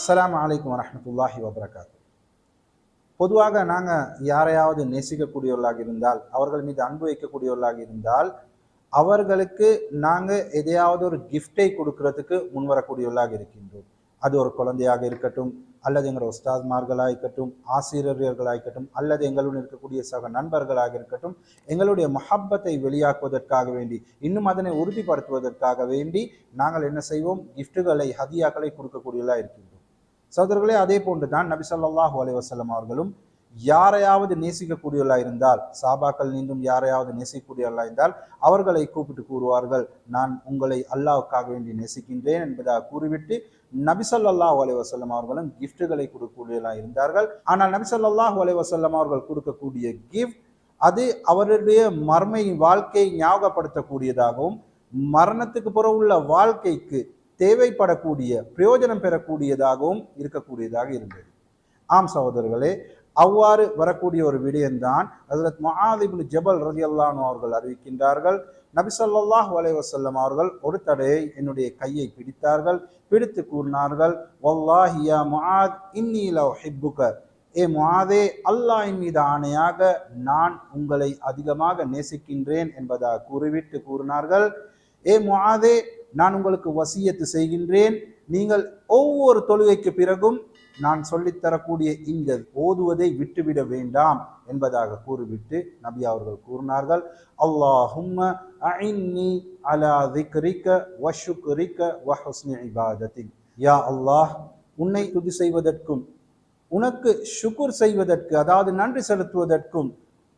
அஸ்லாம் அலைக்கும் வரமத்துல்லாஹி வபரகாத். பொதுவாக நாங்கள் யாரையாவது நேசிக்கக்கூடியவர்களாக இருந்தால் அவர்கள் மீது அன்பு வைக்கக்கூடியவர்களாக இருந்தால் அவர்களுக்கு நாங்கள் எதையாவது ஒரு கிஃப்டை கொடுக்கறதுக்கு முன்வரக்கூடியவர்களாக இருக்கின்றோம். அது ஒரு குழந்தையாக இருக்கட்டும் அல்லது எங்களோட உஸ்தாத்மார்களாக இருக்கட்டும் ஆசிரியர்களாக இருக்கட்டும் அல்லது எங்களுடன் இருக்கக்கூடிய சக நண்பர்களாக இருக்கட்டும் எங்களுடைய மஹப்பத்தை வெளியாக்குவதற்காக வேண்டி இன்னும் அதனை உறுதிப்படுத்துவதற்காக வேண்டி நாங்கள் என்ன செய்வோம்? கிஃப்ட்டுகளை ஹதியாக்களை கொடுக்கக்கூடியதாக இருக்கின்றோம். சகோதரர்களே அதே போன்று தான் நபி சொல்லாஹு அலைஹி அவர்களும் யாரையாவது நேசிக்கக்கூடியவர்களாக இருந்தால் சாபாக்கள் நீண்டும் யாரையாவது நேசிக்கக்கூடியவர்களாக இருந்தால் அவர்களை கூப்பிட்டு கூறுவார்கள் நான் உங்களை அல்லாவுக்காக வேண்டி நேசிக்கின்றேன் என்பதாக கூறிவிட்டு நபிசல்லாஹ் ஸல்லல்லாஹு அவர்களும் கிஃப்ட்டுகளை கொடுக்கக்கூடியவர்களாக இருந்தார்கள். ஆனால் நபிசல்லாஹ் ஸல்லல்லாஹு அவர்கள் கொடுக்கக்கூடிய கிஃப்ட் அது அவருடைய மர்மை வாழ்க்கையை ஞாபகப்படுத்தக்கூடியதாகவும் மரணத்துக்கு பிறகு உள்ள வாழ்க்கைக்கு தேவைப்படக்கூடிய பிரயோஜனம் பெறக்கூடியதாகவும் இருக்கக்கூடியதாக இருந்தது. ஆம் சகோதரர்களே அவ்வாறு வரக்கூடிய ஒரு விடயம்தான் ஹஜரத் மகாதிபுல் ஜபல் ரதியல்லானு அவர்கள் அறிவிக்கின்றார்கள். நபிசல்லாஹ் வலைவசல்லம் அவர்கள் ஒரு தடையை என்னுடைய கையை பிடித்தார்கள் பிடித்து கூறினார்கள் வல்லாஹி முஆத் இன்னில ஹிப்புக ஏ மாதே அல்லாஹின் மீது ஆணையாக நான் உங்களை அதிகமாக நேசிக்கின்றேன் என்பதாக கூறிவிட்டு கூறினார்கள். ஏ முஆதே நான் உங்களுக்கு வசியத்து செய்கின்றேன். நீங்கள் ஒவ்வொரு தொழுகைக்கு பிறகும் நான் சொல்லித்தரக்கூடிய இந்த ஓதுவதை விட்டுவிட வேண்டாம் என்பதாக கூறிவிட்டு நபி அவர்கள் கூறினார்கள். அல்லாஹும் அஇன்னி அலா திக்ரிக்க வஷுக்ரிக்க வஹுஸ்னி இபாதத்தின். யா அல்லாஹ் உன்னை துதி செய்வதற்கும் உனக்கு சுக்குர் செய்வதற்கு அதாவது நன்றி செலுத்துவதற்கும்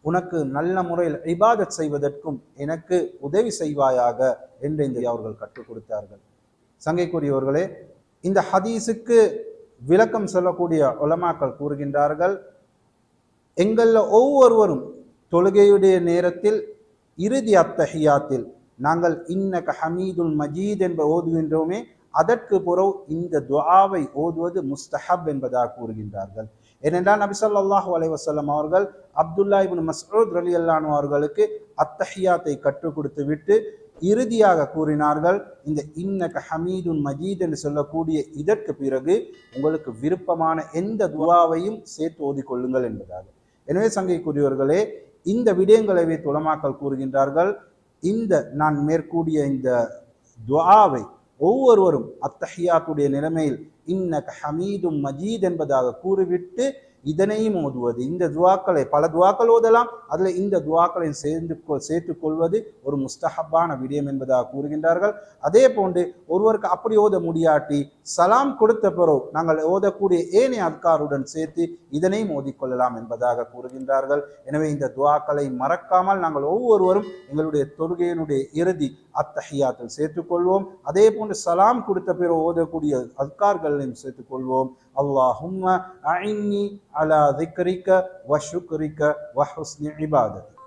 உனக்கு நல்ல முறையில் இபாதத் செய்வதற்கும் எனக்கு உதவி செய்வாயாக என்று இந்த அவர்கள் கற்றுக் கொடுத்தார்கள். சங்கைக்குரியவர்களே இந்த ஹதீஸுக்கு விளக்கம் சொல்லக்கூடிய உலமாக்கள் கூறுகின்றார்கள் எங்களில் ஒவ்வொருவரும் தொழுகையுடைய நேரத்தில் இறுதி அத்தஹியாத்தில் நாங்கள் இன்னக ஹமீதுல் மஜீத் என்ப ஓதுகின்றோமே அதற்கு புறவு இந்த துவாவை ஓதுவது முஸ்தஹப் என்பதாக கூறுகின்றார்கள். ஏனென்றால் நபி சொல்லாஹு அலைவசல்லம் அவர்கள் அப்துல்லா இப்னு ரலி அல்லானு அவர்களுக்கு அத்தஹியாத்தை கற்றுக் கொடுத்து விட்டு இறுதியாக கூறினார்கள் இந்த இன்னக ஹமீதுன் மஜீத் என்று சொல்லக்கூடிய இதற்கு பிறகு உங்களுக்கு விருப்பமான எந்த துவாவையும் சேர்த்து ஓதிக்கொள்ளுங்கள் என்பதாக. எனவே சங்கைக்குரியவர்களே இந்த விடயங்களை துளமாக்கல் கூறுகின்றார்கள். இந்த நான் மேற்கூடிய இந்த துவாவை ஒவ்வொருவரும் அத்தஹியாத்துடைய நிலைமையில் இன்னக ஹமீதும் மஜீத் என்பதாக கூறிவிட்டு இதனையும் ஓதுவது இந்த துவாக்களை பல துவாக்கள் ஓதலாம். அதில் இந்த துவாக்களை சேர்ந்து சேர்த்து கொள்வது ஒரு முஸ்தஹப்பான விடயம் என்பதாக கூறுகின்றார்கள். அதே போன்று ஒருவருக்கு அப்படி ஓத முடியாட்டி சலாம் கொடுத்த பிறகு நாங்கள் ஓதக்கூடிய ஏனைய அத்காருடன் சேர்த்து இதனையும் ஓதிக்கொள்ளலாம் என்பதாக கூறுகின்றார்கள். எனவே இந்த துவாக்களை மறக்காமல் நாங்கள் ஒவ்வொருவரும் எங்களுடைய தொழுகையினுடைய இறுதி அத்தஹியாத்தில் சேர்த்துக்கொள்வோம் அதே போன்று சலாம் கொடுத்த பிறகு ஓதக்கூடிய அத்கார்களையும் சேர்த்துக்கொள்வோம் اللهم أعني على ذكرك وشكرك وحسن عبادتك.